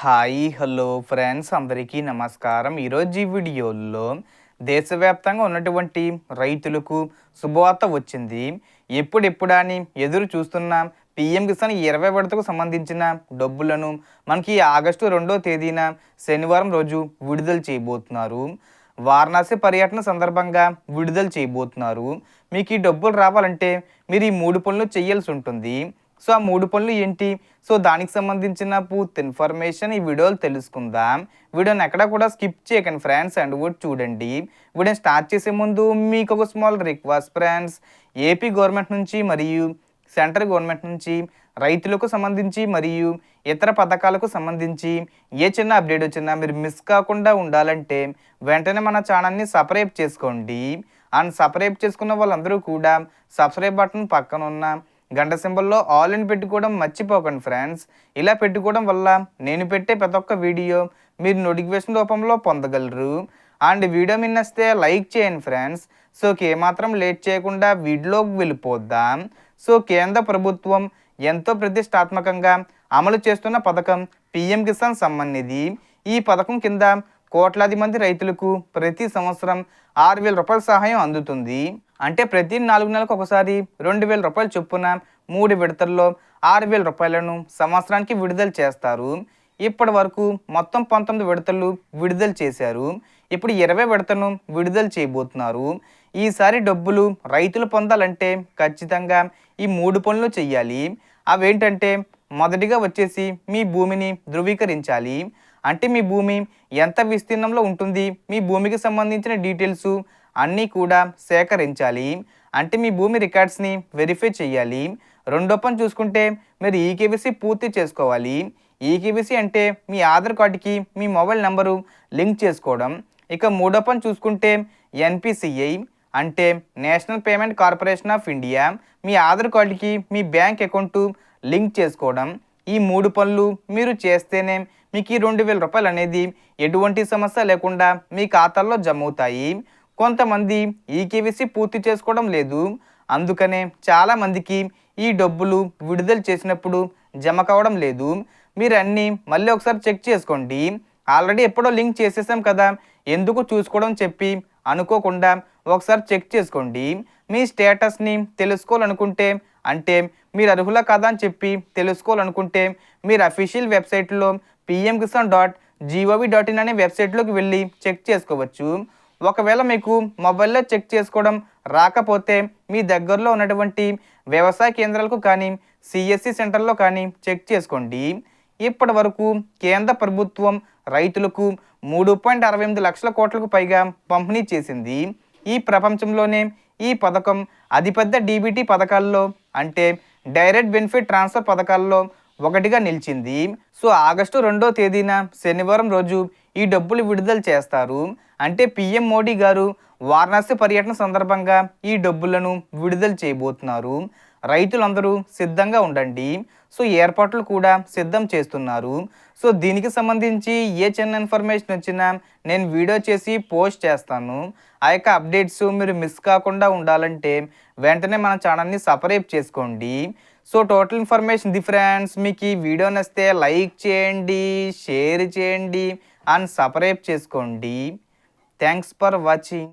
Hi hello friends అందరికీ నమస్కారం. ఈరోజు ఈ వీడియోలో దేశవ్యాప్తంగా ఉన్నటువంటి రైతులకు శుభవార్త వచ్చింది. ఎప్పుడెప్పుడని ఎదురు చూస్తున్న పిఎం కిసాన్ ఇరవై విడతకు సంబంధించిన డబ్బులను మనకి ఆగస్టు రెండో తేదీన శనివారం రోజు విడుదల చేయబోతున్నారు. వారణాసి పర్యటన సందర్భంగా విడుదల చేయబోతున్నారు. మీకు ఈ డబ్బులు రావాలంటే మీరు ఈ మూడు పనులు చేయాల్సి ఉంటుంది. సో ఆ మూడు పనులు ఏంటి? సో దానికి సంబంధించిన పూర్తి ఇన్ఫర్మేషన్ ఈ వీడియోలో తెలుసుకుందాం. వీడియోని ఎక్కడ కూడా స్కిప్ చేయకండి ఫ్రెండ్స్ అండ్ కూడా చూడండి. వీడియోని స్టార్ట్ చేసే ముందు మీకు ఒక small request friends. AP government నుంచి మరియు సెంట్రల్ గవర్నమెంట్ నుంచి రైతులకు సంబంధించి మరియు ఇతర పథకాలకు సంబంధించి ఏ చిన్న అప్డేట్ వచ్చినా మీరు మిస్ కాకుండా ఉండాలంటే వెంటనే మన ఛానల్ని సబ్స్క్రైబ్ చేసుకోండి. అండ్ సబ్స్క్రైబ్ చేసుకున్న వాళ్ళందరూ కూడా సబ్స్క్రైబ్ బటన్ పక్కన ఉన్న గంట సింబల్లో ఆల్ ఇన్ పెట్టుకోవడం మర్చిపోకండి ఫ్రెండ్స్ ఇలా పెట్టుకోవడం వల్ల నేను పెట్టే ప్రతి ఒక్క వీడియో మీరు నోటిఫికేషన్ రూపంలో పొందగలరు. అండ్ వీడియో మిన్నస్తే లైక్ చేయండి ఫ్రెండ్స్ సో ఏమాత్రం లేట్ చేయకుండా వీడియోకి వెళ్ళిపోద్దాం సో కేంద్ర ప్రభుత్వం ఎంతో ప్రతిష్టాత్మకంగా అమలు చేస్తున్న పథకం పిఎం కిసాన్ సమ్మాన్ నిధి ఈ పథకం కింద కోట్లాది మంది రైతులకు ప్రతి సంవత్సరం ఆరు వేల రూపాయల సహాయం అందుతుంది. అంటే ప్రతి నాలుగు నెలలకు ఒకసారి రెండు వేల రూపాయలు చొప్పున మూడు విడతల్లో ఆరు వేల రూపాయలను సంవత్సరానికి విడుదల చేస్తారు. ఇప్పటి వరకు మొత్తం పంతొమ్మిది విడతలు విడుదల చేశారు. ఇప్పుడు ఇరవై విడతను విడుదల చేయబోతున్నారు. ఈసారి డబ్బులు రైతులు పొందాలంటే ఖచ్చితంగా ఈ మూడు పనులు చెయ్యాలి. అవేంటంటే మొదటిగా వచ్చేసి మీ భూమిని ధృవీకరించాలి. అంటే మీ భూమి ఎంత విస్తీర్ణంలో ఉంటుంది మీ భూమికి సంబంధించిన డీటెయిల్స్ అన్నీ కూడా సేకరించాలి. అంటే మీ భూమి రికార్డ్స్ని వెరిఫై చేయాలి. రెండో పని చూసుకుంటే మీరు ఈకేబీసీ పూర్తి చేసుకోవాలి. ఈకేబీసీ అంటే మీ ఆధార్ కార్డుకి మీ మొబైల్ నెంబరు లింక్ చేసుకోవడం. ఇక మూడో పని చూసుకుంటే ఎన్పిసిఐ అంటే national payment corporation of India మీ ఆధార్ కార్డుకి మీ బ్యాంక్ అకౌంటు లింక్ చేసుకోవడం. ఈ మూడు పనులు మీరు చేస్తేనే మీకు ఈ రెండు వేల రూపాయలు అనేది ఎటువంటి సమస్య లేకుండా మీ ఖాతాల్లో జమ అవుతాయి. కొంతమంది ఈ కేవీసీ పూర్తి చేసుకోవడం లేదు. అందుకనే చాలామందికి ఈ డబ్బులు విడుదల చేసినప్పుడు జమ కావడం లేదు. మీరు అన్నీ మళ్ళీ ఒకసారి చెక్ చేసుకోండి. ఆల్రెడీ ఎప్పుడో లింక్ చేసేసాం కదా. ఎందుకు చూసుకోవడం చెప్పి అనుకోకుండా ఒకసారి చెక్ చేసుకోండి. మీ స్టేటస్ని తెలుసుకోవాలనుకుంటే అంటే మీరు అర్హుల కదా అని చెప్పి తెలుసుకోవాలనుకుంటే మీరు అఫీషియల్ వెబ్సైట్లో PM Kisan dot G O V dot వెబ్సైట్లోకి వెళ్ళి చెక్ చేసుకోవచ్చు. ఒకవేళ మీకు మొబైల్లో చెక్ చేసుకోవడం రాకపోతే మీ దగ్గరలో ఉన్నటువంటి వ్యవసాయ కేంద్రాలకు కానీ సిఎస్సి సెంటర్లో కానీ చెక్ చేసుకోండి. ఇప్పటి వరకు కేంద్ర ప్రభుత్వం రైతులకు మూడు పాయింట్ అరవై ఎనిమిది లక్షల కోట్లకు పైగా పంపిణీ చేసింది. ఈ ప్రపంచంలోనే ఈ పథకం అతిపెద్ద డీబీటీ పథకాల్లో అంటే డైరెక్ట్ బెనిఫిట్ ట్రాన్స్ఫర్ పథకాల్లో ఒకటిగా నిలిచింది. సో ఆగస్టు రెండో తేదీన శనివారం రోజు ఈ డబ్బులు విడుదల చేస్తారు. అంటే పిఎం మోడీ గారు వారణాసి పర్యటన సందర్భంగా ఈ డబ్బులను విడుదల చేయబోతున్నారు. రైతులందరూ సిద్ధంగా ఉండండి. సో ఏర్పాట్లు కూడా సిద్ధం చేస్తున్నారు. సో దీనికి సంబంధించి ఏ చిన్న ఇన్ఫర్మేషన్ వచ్చినా నేను వీడియో చేసి పోస్ట్ చేస్తాను. ఆ యొక్క అప్డేట్స్ మీరు మిస్ కాకుండా ఉండాలంటే వెంటనే మన ఛానల్ని సపరేట్ చేసుకోండి. So total information the friends మీకు ఈ వీడియో నచ్చితే లైక్ చేయండి షేర్ చేయండి. అండ్ సపరేట్ చేసుకోండి. Thanks for watching